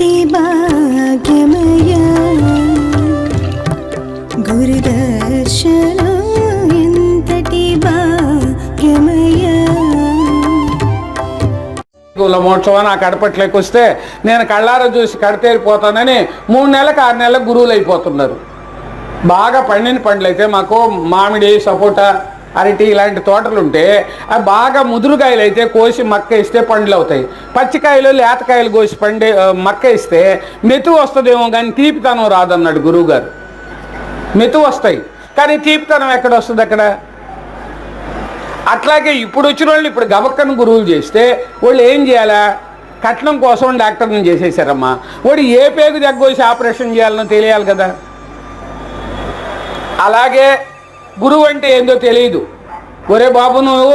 ఎంతటి భాగ్యమయ గురుదర్శనం ఎంతటి భాగ్యమయ కులమోత్సవం ఆ కడపట్లోకి వస్తే నేను కళ్ళారా చూసి కడతేరిపోతానని మూడు నెలలకు ఆరు నెలలకు గురువులు అయిపోతున్నారు. బాగా పండిన పండ్లు అయితే మాకు మామిడి సపోటా అరటి ఇలాంటి తోటలు ఉంటే అవి బాగా ముదురుకాయలు అయితే కోసి మక్క ఇస్తే పండ్లు అవుతాయి పచ్చికాయలు లేతకాయలు కోసి పండే మక్క ఇస్తే మెతు వస్తుందేమో కానీ తీపితనం రాదన్నాడు గురువుగారు. మెతు వస్తాయి. కానీ తీపితనం ఎక్కడ వస్తుంది అక్కడ? అట్లాగే ఇప్పుడు వచ్చిన వాళ్ళు ఇప్పుడు గబక్కను గురువులు చేస్తే వాళ్ళు ఏం చేయాలా? కట్నం కోసం డాక్టర్ని చేసేసారమ్మా. వాడు ఏ పేగు దగ్గోసి ఆపరేషన్ చేయాలనో తెలియాలి కదా. అలాగే గురువు అంటే ఏందో తెలియదు ఒరే బాబు నువ్వు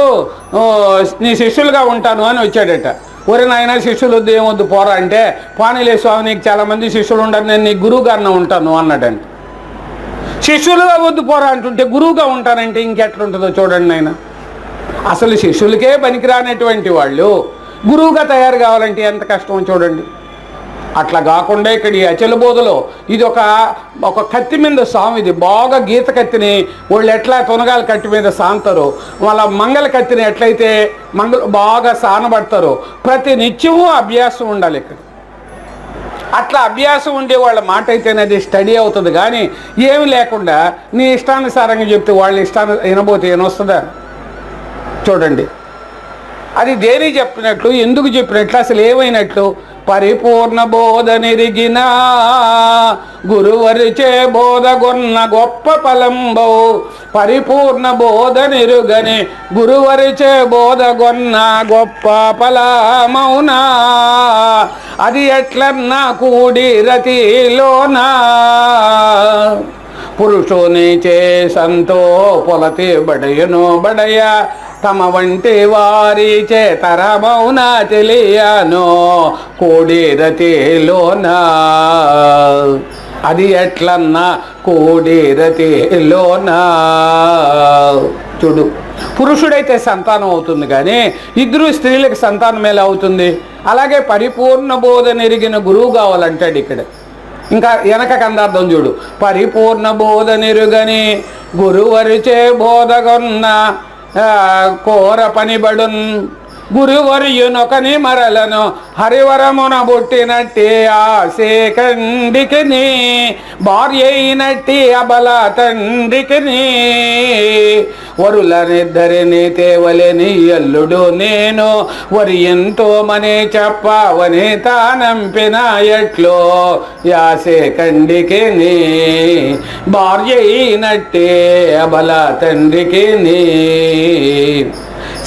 నీ శిష్యులుగా ఉంటాను అని వచ్చాడట. ఒరే నాయన శిష్యులు వద్దు ఏమొద్దు పోరా అంటే పానీలే స్వామి నీకు చాలా మంది శిష్యులు ఉండరు నేను నీ గురువు గారిన ఉంటాను అన్నాడంట. శిష్యులుగా వద్దు పోరా అంటుంటే గురువుగా ఉంటానంటే ఇంకెట్లుంటుందో చూడండి నాయన. అసలు శిష్యులకే పనికిరానటువంటి వాళ్ళు గురువుగా తయారు కావాలంటే ఎంత కష్టమో చూడండి. అట్లా కాకుండా ఇక్కడ ఈ అచలబోధలో ఇది ఒక ఒక కత్తి మీద సాము ఇది. బాగా గీత కత్తిని వాళ్ళు ఎట్లా తునగాల కత్తి మీద సాంతారు. వాళ్ళ మంగళ కత్తిని ఎట్లయితే మంగళ బాగా సానబడతారో ప్రతి నిత్యము అభ్యాసం ఉండాలి ఇక్కడ. అట్లా అభ్యాసం ఉండే వాళ్ళ మాట అయితేనే అది స్టడీ అవుతుంది. కానీ ఏమి లేకుండా నీ ఇష్టానుసారంగా చెప్తే వాళ్ళ ఇష్టాన్ని వినబోతే ఏమొస్తుందా చూడండి. అది దేని చెప్పినట్లు ఎందుకు చెప్పినట్లు అసలు ఏమైనట్లు? పరిపూర్ణ బోధ నిరిగిన గురువరిచే బోధగొన్న గొప్ప ఫలంబౌ. పరిపూర్ణ బోధ నిరుగని గురువరిచే బోధగొన్న గొప్ప ఫలమౌనా. అది ఎట్లన్నా కూడి రతిలోనా. పురుషుని చే సంతో పొలతి బడయును బడయ తమ వంటి వారి చేతరమౌన తెలియను కోడిరతిలోన. అది ఎట్లన్నా కోడిరతిలోన. చూడు పురుషుడైతే సంతానం అవుతుంది కానీ ఇద్దరు స్త్రీలకు సంతానం ఎలా అవుతుంది? అలాగే పరిపూర్ణ బోధ నెరిగిన గురువు కావాలంటాడు ఇక్కడ. ఇంకా వెనక కందార్థం చూడు. పరిపూర్ణ బోధ నిరుగని గురువరిచే బోధగొన్న కోర పనిబడున్ గురువర్యునొకని మరలను హరివరమున పుట్టినట్టి ఆసే కండికిని భార్య అయినట్టి అబల తండ్రికిని. వరులనిద్దరిని తేవలేని ఎల్లుడు నేను వరి ఎంతో మని చెప్పవని తానంపిన ఎట్లో యాసే కండికి నీ భార్య అయినట్టే అబల తండ్రికి నీ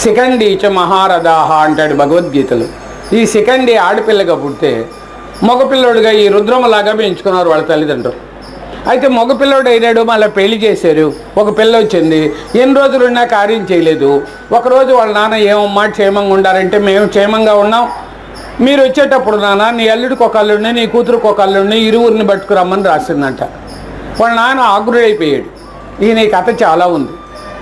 శిఖండీచ మహారథాహ అంటాడు భగవద్గీతలు. ఈ శిఖండి ఆడపిల్లగా పుడితే మగపిల్లోడుగా ఈ రుద్రమలాగా పెంచుకున్నారు వాళ్ళ తల్లిదండ్రులు. అయితే మగపిల్లోడు అయినాడు మళ్ళీ పెళ్ళి చేశారు ఒక పిల్ల వచ్చింది ఎన్ని రోజులు ఉన్నా కార్యం చేయలేదు ఒకరోజు వాళ్ళ నాన్న ఏమమ్మా క్షేమంగా ఉండారంటే మేము క్షేమంగా ఉన్నాం. మీరు వచ్చేటప్పుడు నాన్న నీ అల్లుడికి ఒక అల్లుడిని నీ కూతురుకు ఒక అల్లుడిని ఇరువురిని పట్టుకురమ్మని రాసిందంట. వాళ్ళ నాన్న ఆగ్రుడైపోయాడు ఈయన ఈ కథ చాలా ఉంది.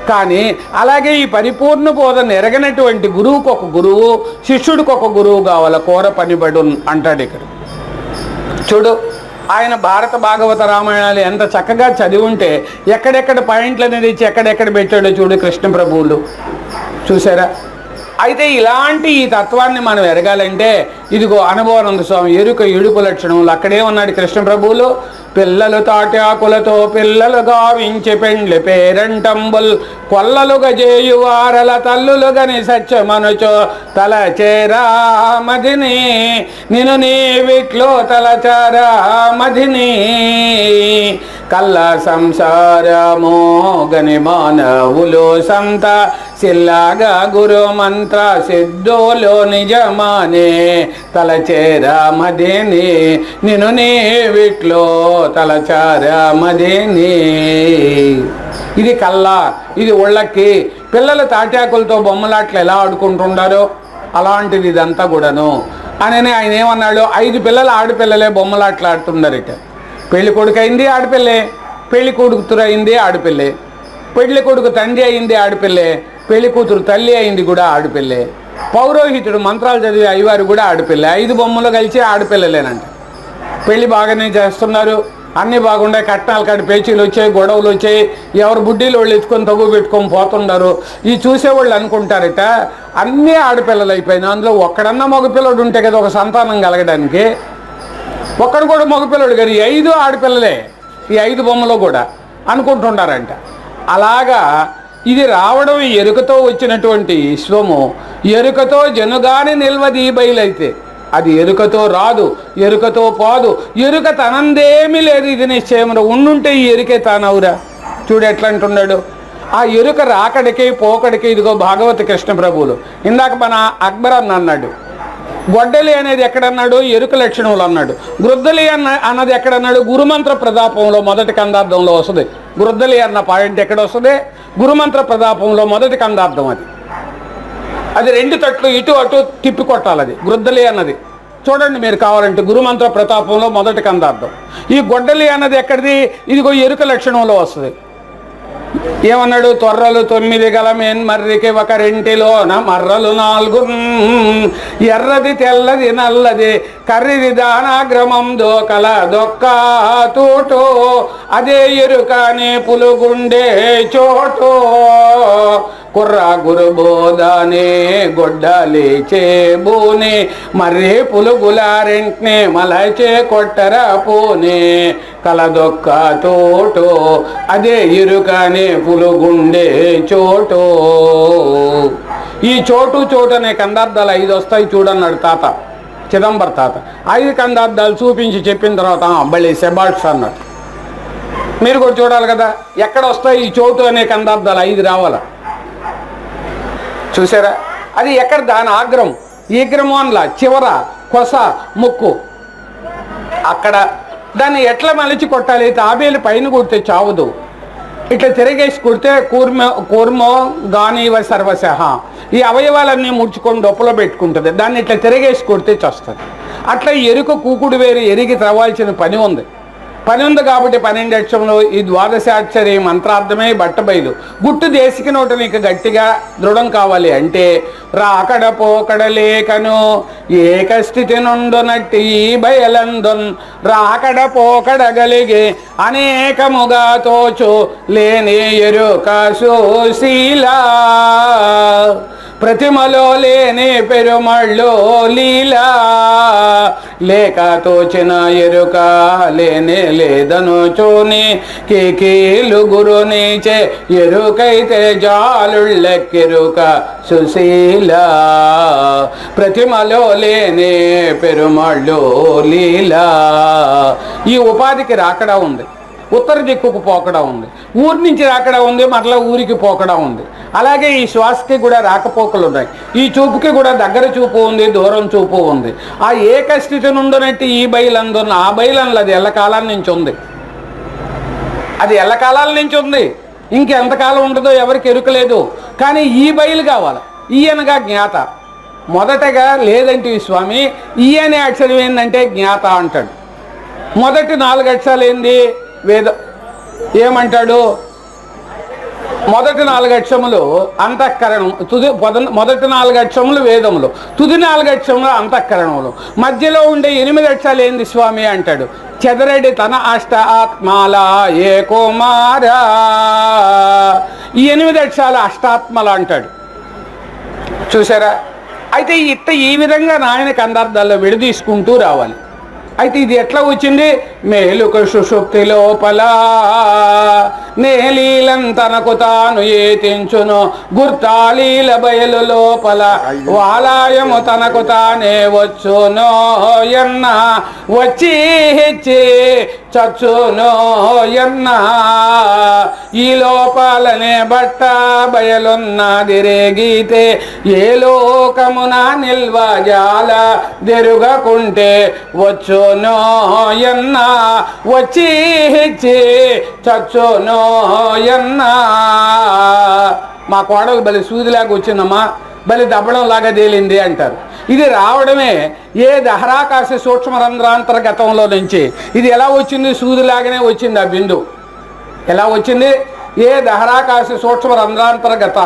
కానీ అలాగే ఈ పరిపూర్ణ బోధన ఎరగనటువంటి గురువుకు ఒక గురువు శిష్యుడికి ఒక గురువు కావాల కోర పనిబడు అంటాడు ఇక్కడ. చూడు ఆయన భారత భాగవత రామాయణాలు ఎంత చక్కగా చదివి ఉంటే ఎక్కడెక్కడ పాయింట్లు అనేది ఇచ్చి ఎక్కడెక్కడ పెట్టాడో చూడు కృష్ణ ప్రభువులు చూసారా? అయితే ఇలాంటి ఈ తత్వాన్ని మనం ఎరగాలంటే ఇదిగో అనుభవానంద స్వామి ఎరుక ఎడుపు లక్షణములు అక్కడే ఉన్నాడు కృష్ణ ప్రభువులు. పిల్లలు తాటాకులతో పిల్లలు గావించి పెండ్లి పేరంటంబుల్. కొల్లలుగా చేయువారల తల్లులుగని సత్యమనుచో తల చేరామదిని నిను నీ విట్లో తలచారామదిని కళ్ళ సంసారమో గని మానవులు సంత సిల్లాగా గురు మంత్ర సిద్ధోలో నిజమానే తలచేరామదిని నిను నీ విట్లో తలచారామదిని ఇది కల్లా ఇది ఒళ్ళకి పిల్లలు తాటాకులతో బొమ్మలాట్లు ఎలా ఆడుకుంటుండారో అలాంటిది ఇదంతా కూడాను. అని ఆయన ఏమన్నాడు ఐదు పిల్లలు ఆడపిల్లలే బొమ్మలాట్లు ఆడుతుండారట. పెళ్ళి కొడుకు అయింది ఆడపిల్లే పెళ్ళి కొడుకుతురు అయింది ఆడపిల్లే పెళ్ళి కొడుకు తండ్రి అయింది ఆడపిల్లే పెళ్ళి కూతురు తల్లి అయింది కూడా ఆడపిల్లే. పౌరోహితుడు మంత్రాలు చదివే అయ్యవారు కూడా ఆడపిల్లే. ఐదు బొమ్మలు కలిసి ఆడపిల్లలేనంట. పెళ్ళి బాగానే చేస్తున్నారు. అన్నీ బాగుండే కట్నాలు కాడి పేచీలు వచ్చాయి గొడవలు వచ్చాయి. ఎవరు బుడ్డీలు వాళ్ళు ఎత్తుకొని తగు పెట్టుకొని పోతున్నారు ఈ చూసేవాళ్ళు అనుకుంటారట అన్నీ ఆడపిల్లలు అయిపోయినాయి. అందులో ఒక్కడన్నా మగపిల్లడు ఉంటే కదా ఒక సంతానం కలగడానికి. ఒక్కడు కూడా మగపిల్లడు గారు ఐదు ఆడపిల్లలే. ఈ ఐదు బొమ్మలో కూడా అనుకుంటున్నారంట అలాగా ఇది రావడం ఎరుకతో వచ్చినటువంటి విశ్వము ఎరుకతో జనుగాని నిల్వది బయలైతే. అది ఎరుకతో రాదు ఎరుకతో పోదు. ఎరుక తనందేమీ లేదు ఇది నిశ్చయమున ఉండుంటే ఈ ఎరుకే తానవురా. చూడు ఎట్లంటున్నాడు. ఆ ఎరుక రాకడికి పోకడికి ఇదిగో భాగవత కృష్ణ ప్రభువులు. ఇందాక మన అక్బర్ అన్న అన్నాడు. గొడ్డలి అనేది ఎక్కడన్నాడు? ఎరుక లక్షణములు అన్నాడు. గృద్దలి అన్న అన్నది ఎక్కడన్నాడు? గురుమంత్ర ప్రతాపంలో మొదటి కందార్థంలో వస్తుంది. గృద్దలి అన్న పాయింట్ ఎక్కడ వస్తుంది? గురుమంత్ర ప్రతాపంలో మొదటి కందార్థం అది. అది రెండు తట్లు ఇటు అటు తిప్పి కొట్టాలి అది గృద్దలి అన్నది. చూడండి మీరు కావాలంటే గురుమంత్ర ప్రతాపంలో మొదటి కందార్థం. ఈ గొడ్డలి అన్నది ఎక్కడిది? ఇదిగో ఎరుక లక్షణంలో వస్తుంది. ఏమన్నాడు? తొర్రలు తొమ్మిది గలమేన్ మర్రికి ఒక రెంటిలోన మర్రలు నాలుగు. ఎర్రది తెల్లది నల్లది. కర్రిది దానాగ్రమం దోకల దొక్క తోటో. అదే ఎరుకనే పులుగుండే చోటో. కుర్ర గురుబోదానే గొడ్డలి చేబూనే. మర్రి పులుగులారెంట్నే మలచే కొట్టర పూనే. కలదొక్క తోటో అదే ఇరుకనే పులుగుండే చోటో. ఈ చోటు చోటు అనే కందార్థాలు ఐదు వస్తాయి చూడన్నాడు తాత చిదంబర్ తాత. ఐదు కందార్థాలు చూపించి చెప్పిన తర్వాత "ఆ, సెబాట్స్ అన్నాడు. మీరు కూడా చూడాలి కదా ఎక్కడ వస్తాయి ఈ చోటు అనే కందార్థాలు ఐదు రావాలా? చూసారా? అది ఎక్కడ దాని ఆగ్రహం? ఈగ్రహం అనలా చివర కొస ముక్కు. అక్కడ దాన్ని ఎట్లా మలిచి కొట్టాలి? తాబేలు పైన కొడితే చావదు. ఇట్లా తిరగేసి కొడితే కూర్మ కూర్మో గానీవ సర్వశహ ఈ అవయవాలన్నీ ముడుచుకొని డొప్పలో పెట్టుకుంటుంది. దాన్ని ఇట్లా తిరగేసి కొడితే చస్తుంది. అట్లా ఎరుక కూకుడు వేరు ఎరిగి త్రవాల్సిన పని ఉంది. పని ఉంది కాబట్టి పన్నెండు అక్షరంలో ఈ ద్వాదశాక్షరి మంత్రార్థమే బట్టబయలు గుట్టు దేశికి నోట నీకు గట్టిగా దృఢం కావాలి అంటే రాకడ పోకడ లేకను ఏకస్థితి నుండునట్టి ఈ బయలందున్ రాకడ పోకడగలిగి అనేకముగా తోచు లేని ఎరుక సుశీలా. ప్రతిమలో లేని పెరుమళ్ళు లీలా లేక తోచిన ఎరుక లేనే లేదను చూని కేకీలు గురునిచే ఎరుకైతే జాలుళ్ళెక్కెరుక సుశీల. ప్రతిమలో లేనే పెరుమళ్ళు లీలా. ఈ ఉపాధికి రాకడా ఉంది. ఉత్తర దిక్కుకు పోకడా ఉంది. ఊరి నుంచి రాకడా ఉంది మరలా ఊరికి పోకడా ఉంది. అలాగే ఈ శ్వాసకి కూడా రాకపోకలు ఉన్నాయి. ఈ చూపుకి కూడా దగ్గర చూపు ఉంది దూరం చూపు ఉంది. ఆ ఏకస్థితి నుండినట్టు ఈ బయలందున్న ఆ బయలంలో అది ఎల్లకాలం నుంచి ఉంది. అది ఎల్లకాలాల నుంచి ఉంది. ఇంకెంతకాలం ఉండదో ఎవరికి ఎరుకలేదు కానీ ఈ బయలు కావాలి. ఈయనగా జ్ఞాత. మొదటగా లేదంటే ఈ స్వామి ఈయనే అక్షరం ఏంటంటే జ్ఞాత అంటాడు. మొదటి నాలుగు అక్షరాలు ఏంది? వేద ఏమంటాడు? మొదటి నాలుగు అక్షములు అంతఃకరణం. తుది మొదటి నాలుగు అక్షములు వేదములు. తుది నాలుగు అక్షములు అంతఃకరణములు. మధ్యలో ఉండే ఎనిమిది అక్షరాలు ఏంది స్వామి అంటాడు. చెదరడి తన అష్ట ఆత్మాల ఏ కుమారా ఈ ఎనిమిది అక్షరాలు అష్టాత్మలు అంటాడు. చూసారా? అయితే ఇట్ట ఈ విధంగా నాయన కందార్థాల్లో విడదీసుకుంటూ రావాలి. అయితే ఇది ఎట్లా వచ్చింది? మేలుక సుషుప్తి లోపల. నేలీలం తనకు తాను ఏతించును. గుర్తాలీల బయలు లోపల వాలాయము తనకు తానే వచ్చునో. ఎన్న వచ్చి హెచ్చి చచ్చునో. ఎన్న ఈ లోపాలనే బట్ట బయలున్నది రేగితే ఏ లోకమున నిల్వ జాల దెరుగకుంటే వచ్చునో. ఎన్న వచ్చి హెచ్చి చచ్చునో. ఎన్న మా కోడలు బలి సూదిలాగా వచ్చిందమ్మా బలి దబ్బడం లాగా తేలింది అంటారు. ఇది రావడమే ఏ దహరాకాశ సూక్ష్మ రంధ్రాంతర్గతంలో నుంచి. ఇది ఎలా వచ్చింది? సూదిలాగానే వచ్చింది ఆ బిందు. ఎలా వచ్చింది? ఏ దహరాకాశ సూక్ష్మ రంధ్రాంతర్గత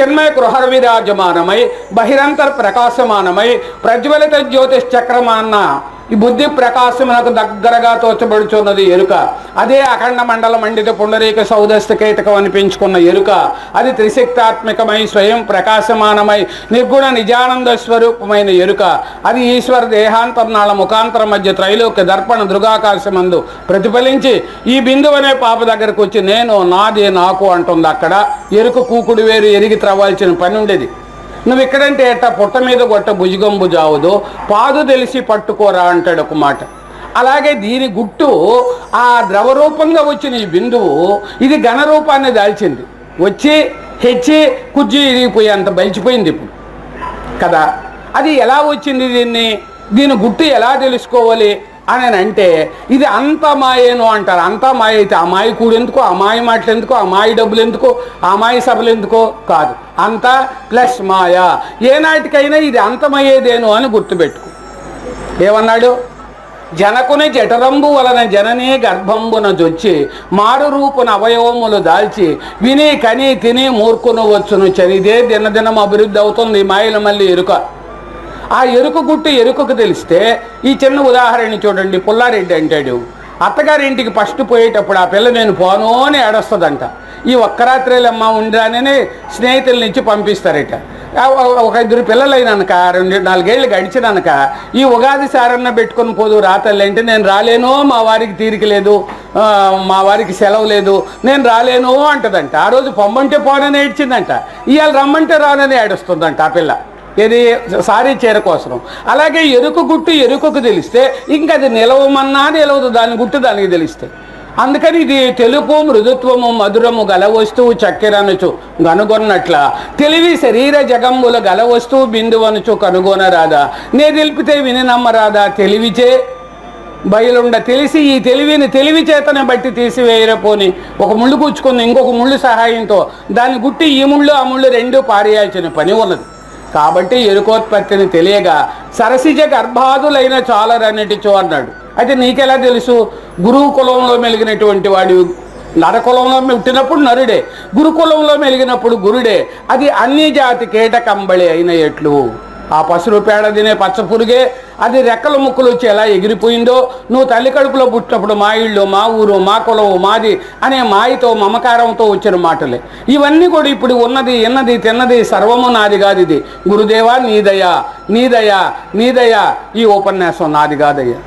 చిన్మయ గృహ విరాజమానమై బహిరంతర ప్రకాశమానమై ప్రజ్వలిత జ్యోతిష్ చక్రమాన్న ఈ బుద్ధి ప్రకాశమునకు దగ్గరగా తోచబడుచున్నది ఎరుక అదే అఖండ మండల మండిత పుండరీక సౌదస్తకేతకం అనిపించుకున్న ఎరుక అది త్రిశక్తాత్మకమై స్వయం ప్రకాశమానమై నిర్గుణ నిజానంద స్వరూపమైన ఎరుక అది ఈశ్వర దేహాంతర్నాళ ముఖాంతరం మధ్య త్రైలోక్య దర్పణ దృగాకాశమందు ప్రతిఫలించి ఈ బిందువు అనే పాప దగ్గరకు వచ్చి నేను నాది నాకు అంటుంది అక్కడ. ఎరుక కూకుడు వేరు ఎరిగి త్రవ్వాల్సిన పని ఉండేది నువ్వు ఇక్కడంటే ఎట్ట పుట్ట మీద గొట్ట భుజగంబు జావుదు? పాదు తెలిసి పట్టుకోరా అంటాడు ఒక మాట. అలాగే దీని గుట్టు ఆ ద్రవరూపంగా వచ్చిన ఈ బిందువు ఇది ఘనరూపాన్ని దాల్చింది. వచ్చి హెచ్చి కుజ్జి ఇరిగిపోయి అంత బలిచిపోయింది ఇప్పుడు. కదా? అది ఎలా వచ్చింది దీన్ని? దీని గుట్టు ఎలా తెలుసుకోవాలి? అని అంటే ఇది అంత మాయేను అంటారు. అంతా మాయ అయితే అమాయి కూడు ఎందుకో? అమాయి మాటలు ఎందుకో? అమాయి డబ్బులు ఎందుకో? అమాయి సభలు ఎందుకో? కాదు. అంతా ప్లస్ మాయ. ఏనాటికైనా ఇది అంతమయ్యేదేను అని గుర్తుపెట్టుకు. ఏమన్నాడు? జనకుని జఠరంబు వలన జననే గర్భంబున జొచ్చి మారు రూపున అవయవములు దాల్చి విని కని తిని మూర్ఖును వచ్చును చనిదే దినదినం అభివృద్ధి అవుతుంది ఈ మాయలు మళ్ళీ ఇరుక ఆ ఎరుక గుట్టు ఎరుకకు తెలిస్తే ఈ చిన్న ఉదాహరణ చూడండి. పుల్లారెడ్డి అంటాడు అత్తగారింటికి ఫస్ట్ పోయేటప్పుడు ఆ పిల్ల నేను పోను అని ఏడొస్తుందంట. ఈ ఒక్క రాత్రిలమ్మ ఉండానని స్నేహితుల నుంచి పంపిస్తారట. ఒక- ఇద్దరు పిల్లలైనాక రెండు నాలుగేళ్ళు గడిచినాక ఈ ఉగాది సారన్న పెట్టుకొని పోదు రాతల్లి అంటే నేను రాలేను మా వారికి తీరిక లేదు మా వారికి సెలవు లేదు నేను రాలేను అంటదంట. ఆ రోజు పొమ్మంటే పోనని ఏడ్చిందంట. ఇవాళ రమ్మంటే రానని ఏడుస్తుందంట ఆ పిల్ల. ఇది సారీ చీర కోసం అలాగే ఎరుకు గుట్టు ఎరుకకు తెలిస్తే ఇంకా అది నిలవమన్నా నిలవదు దాని గుట్టు దానికి తెలిస్తే. అందుకని ఇది తెలుపు మృదుత్వము మధురము గల వస్తువు చక్కెరనుచు కనుగొన్నట్ల. తెలివి శరీర జగంబుల గల వస్తువు బిందువనుచు కనుగొనరాదా? నే తెలిపితే విని నమ్మరాదా? తెలివిచే బయలుండ తెలిసి ఈ తెలివిని తెలివి చేతనే బట్టి తీసివేయరపోని ఒక ముళ్ళు కూర్చుకుని ఇంకొక ముళ్ళు సహాయంతో దాన్ని గుట్టి ఈ ముళ్ళు ఆ ముళ్ళు రెండు పారేయాల్సిన పని ఉన్నది. కాబట్టి ఎరుకోత్పత్తిని తెలియగా సరసిజ గర్భాదులైన చాలరన్నిటిచో అన్నాడు. అయితే నీకెలా తెలుసు? గురువు కులంలో మెలిగినటువంటి వాడు నరకులంలో పుట్టినప్పుడు నరుడే గురుకులంలో మెలిగినప్పుడు గురుడే. అది అన్ని జాతి కీటకంబళి అయిన ఎట్లు? ఆ పసురు పేడ తినే పచ్చపురుగే అది రెక్కల ముక్కలు వచ్చి ఎలా ఎగిరిపోయిందో నువ్వు తల్లి కడుపులో పుట్టినప్పుడు మా ఇళ్ళు మా ఊరు మా కులం మాది అనే మాయతో మమకారంతో వచ్చిన మాటలే. ఇవన్నీ కూడా ఇప్పుడు ఉన్నది ఎన్నది తిన్నది సర్వము నాది కాదు ఇది. గురుదేవా నీదయా నీదయా నీదయా ఈ ఉపన్యాసం నాది కాదయ్యా.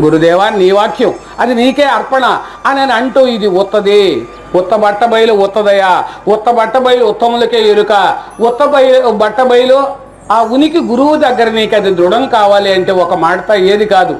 గురుదేవా నీ వాక్యం అది నీకే అర్పణ అని అంటూ ఇది ఉత్తది ఉత్త బట్ట బయలు ఉత్తదయా ఉత్త బట్ట బయలు ఉత్తములకే ఎరుక. ఉత్త బయలు బట్ట బయలు ఆ ఉనికి గురువు దగ్గర నీకు అది దృఢం కావాలి అంటే ఒక మాటతో ఏది కాదు.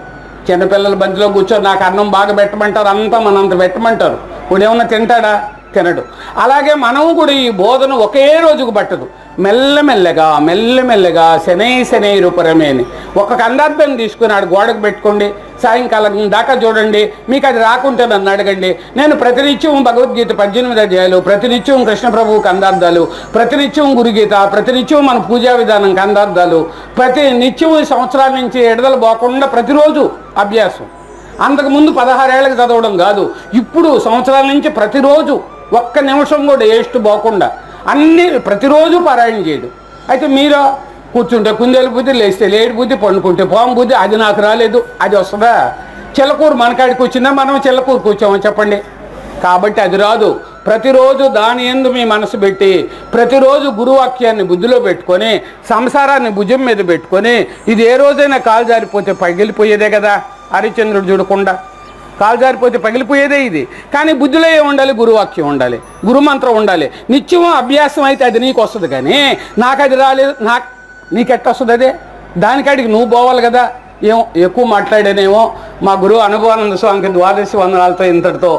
చిన్నపిల్లల బంతిలో కూర్చొని నాకు అన్నం బాగా పెట్టమంటారు అంతా మనంత పెట్టమంటారు. ఇప్పుడు ఏమన్నా తింటాడా? తినడు. అలాగే మనము కూడా ఈ బోధన ఒకే రోజుకు పట్టదు. మెల్లమెల్లగా మెల్లమెల్లగా శనై శనై రూపరమేని. ఒక కందార్థం తీసుకుని గోడకు పెట్టుకోండి సాయంకాలం దాకా చూడండి మీకు అది రాకుంటే నన్ను అడగండి. నేను ప్రతినిత్యం భగవద్గీత పద్దెనిమిది అధ్యాయాలు ప్రతినిత్యం కృష్ణ ప్రభువు కందార్థాలు ప్రతినిత్యం గురుగీత ప్రతినిత్యం మన పూజా విధానం కందార్థాలు ప్రతి నిత్యం ఈ సంవత్సరాల నుంచి ఎడదలు పోకుండా ప్రతిరోజు అభ్యాసం. అంతకుముందు పదహారేళ్ళకి చదవడం కాదు ఇప్పుడు సంవత్సరాల నుంచి ప్రతిరోజు ఒక్క నిమిషం కూడా వేస్ట్ పోకుండా అన్ని ప్రతిరోజు పారాయణ చేయడం. అయితే మీరు కూర్చుంటే కుందేలు బుద్ధి లేస్తే లేడి బుద్ధి పండుకుంటే పాము బుద్ధి అది నాకు రాలేదు అది వస్తుందా? చిల్లకూరు మనకాడికి వచ్చిందా? మనం చిల్లకూరు కూర్చోమని చెప్పండి. కాబట్టి అది రాదు. ప్రతిరోజు దాని ఎందు మీ మనసు పెట్టి ప్రతిరోజు గురువాక్యాన్ని బుద్ధిలో పెట్టుకొని సంసారాన్ని భుజం మీద పెట్టుకొని ఇది ఏ రోజైనా కాలు జారిపోతే పగిలిపోయేదే కదా? హరిచంద్రుడు చూడకుండా. కాలు జారిపోతే పగిలిపోయేదే ఇది. కానీ బుద్ధిలో ఏమి ఉండాలి గురువాక్యం ఉండాలి గురుమంత్రం ఉండాలి. నిత్యం అభ్యాసం అయితే అది నీకు వస్తుంది కానీ నాకు అది రాలేదు నాకు నీకు ఎట్ట అదే? దానికాడికి నువ్వు పోవాలి కదా. ఏమో ఎక్కువ మాట్లాడానేమో మా గురువు అనుభవానంద స్వామికి ద్వాదశి వందనాలతో ఇంతటితో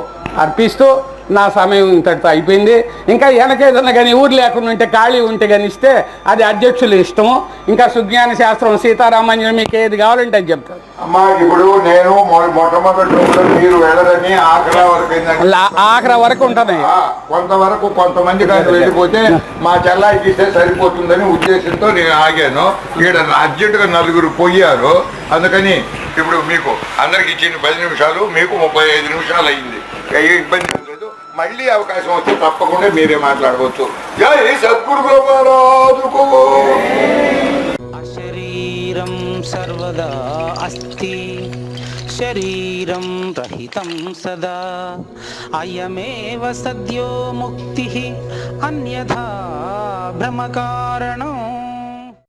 అర్పిస్తూ నా సమయం ఇంతటితో అయిపోయింది. ఇంకా వెనకేదన్నా కానీ ఊరు లేకుండా ఉంటే ఖాళీ ఉంటే కానీ ఇస్తే అది అధ్యక్షులు ఇష్టము. ఇంకా సుజ్ఞాన శాస్త్రం సీతారామాంజనం మీకు ఏది కావాలంటే అది చెప్తారు. అమ్మా ఇప్పుడు నేను మీరు వెళ్ళరని ఆఖరి వరకు ఆఖరి వరకు ఉంటుంది. కొంతవరకు కొంతమంది కానీ వెళ్ళిపోతే మా చెల్లాయికి ఇస్తే సరిపోతుందని ఉద్దేశంతో నేను ఆగాను. ఇక్కడ అర్జెంటుగా నలుగురు పోయారు. అందుకని ఇప్పుడు మీకు అందరికి ఇచ్చిన పది నిమిషాలు మీకు ముప్పై ఐదు నిమిషాలు అయింది. ఇబ్బంది మళ్ళీ అవకాశం వస్తే తప్పకుండా మీరే మాట్లాడవచ్చు. జై సద్గురు గోపాలాదుకో శరీరం సర్వదా అస్తి. శరీరం రహితం సదా. అయమేవ సద్యో ముక్తి. అన్యథా భ్రమకారణం.